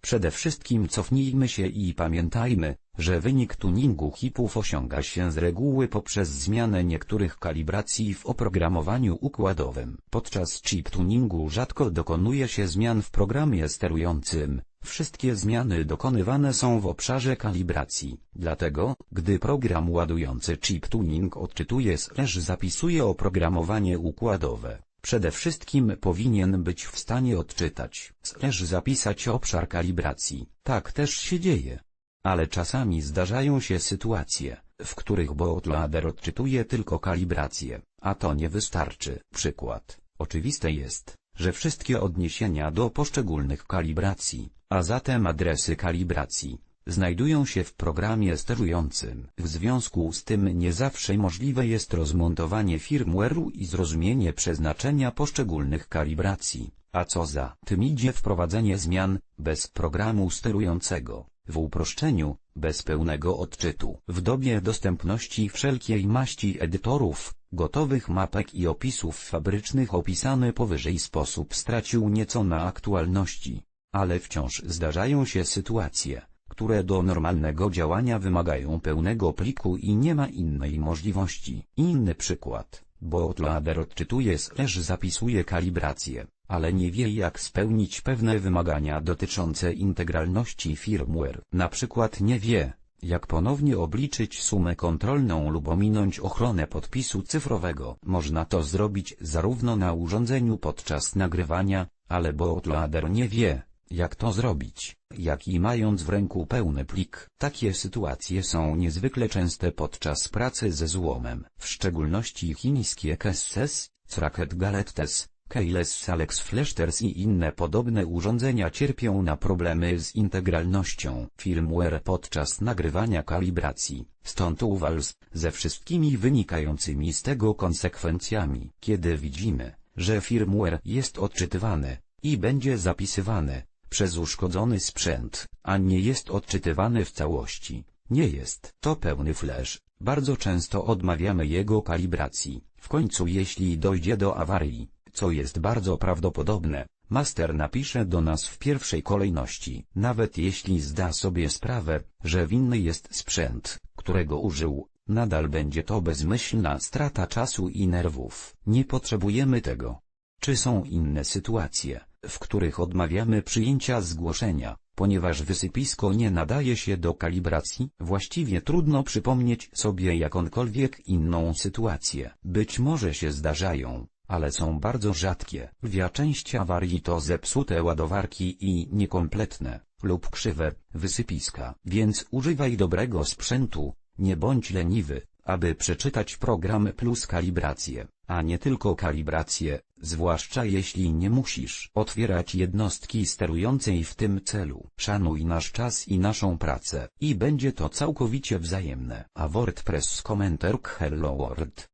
Przede wszystkim cofnijmy się i pamiętajmy, że wynik tuningu hipów osiąga się z reguły poprzez zmianę niektórych kalibracji w oprogramowaniu układowym. Podczas chip tuningu rzadko dokonuje się zmian w programie sterującym. Wszystkie zmiany dokonywane są w obszarze kalibracji. Dlatego, gdy program ładujący chip tuning odczytuje slash zapisuje oprogramowanie układowe, Przede wszystkim powinien być w stanie odczytać, slash zapisać obszar kalibracji. Tak też się dzieje. Ale czasami zdarzają się sytuacje, w których bootloader odczytuje tylko kalibrację, a to nie wystarczy. Przykład. Oczywiste jest, że wszystkie odniesienia do poszczególnych kalibracji, a zatem adresy kalibracji, znajdują się w programie sterującym. W związku z tym nie zawsze możliwe jest rozmontowanie firmware'u i zrozumienie przeznaczenia poszczególnych kalibracji, a co za tym idzie wprowadzenie zmian, bez programu sterującego, w uproszczeniu, bez pełnego odczytu. W dobie dostępności wszelkiej maści edytorów, gotowych mapek i opisów fabrycznych opisany powyżej sposób stracił nieco na aktualności, ale wciąż zdarzają się sytuacje, które do normalnego działania wymagają pełnego pliku i nie ma innej możliwości. Inny przykład, bootloader odczytuje slash zapisuje kalibrację, ale nie wie jak spełnić pewne wymagania dotyczące integralności firmware. Na przykład nie wie, jak ponownie obliczyć sumę kontrolną lub ominąć ochronę podpisu cyfrowego. Można to zrobić zarówno na urządzeniu podczas nagrywania, ale bootloader nie wie, jak to zrobić, jak i mając w ręku pełny plik. Takie sytuacje są niezwykle częste podczas pracy ze złomem, w szczególności chińskie Kesses, Tracket Galettes, Keyless Alex Flashters i inne podobne urządzenia cierpią na problemy z integralnością firmware podczas nagrywania kalibracji, stąd uwals, ze wszystkimi wynikającymi z tego konsekwencjami. Kiedy widzimy, że firmware jest odczytywany i będzie zapisywany, przez uszkodzony sprzęt, a nie jest odczytywany w całości. Nie jest to pełny flash. Bardzo często odmawiamy jego kalibracji. W końcu jeśli dojdzie do awarii, co jest bardzo prawdopodobne, master napisze do nas w pierwszej kolejności. Nawet jeśli zda sobie sprawę, że winny jest sprzęt, którego użył, nadal będzie to bezmyślna strata czasu i nerwów. Nie potrzebujemy tego. Czy są inne sytuacje, w których odmawiamy przyjęcia zgłoszenia, ponieważ wysypisko nie nadaje się do kalibracji? Właściwie trudno przypomnieć sobie jakąkolwiek inną sytuację. Być może się zdarzają, ale są bardzo rzadkie. Lwia część awarii to zepsute ładowarki i niekompletne, lub krzywe, wysypiska. Więc używaj dobrego sprzętu, nie bądź leniwy, aby przeczytać program plus kalibrację, a nie tylko kalibrację, zwłaszcza jeśli nie musisz otwierać jednostki sterującej w tym celu. Szanuj nasz czas i naszą pracę i będzie to całkowicie wzajemne. A WordPress komentarz Hello World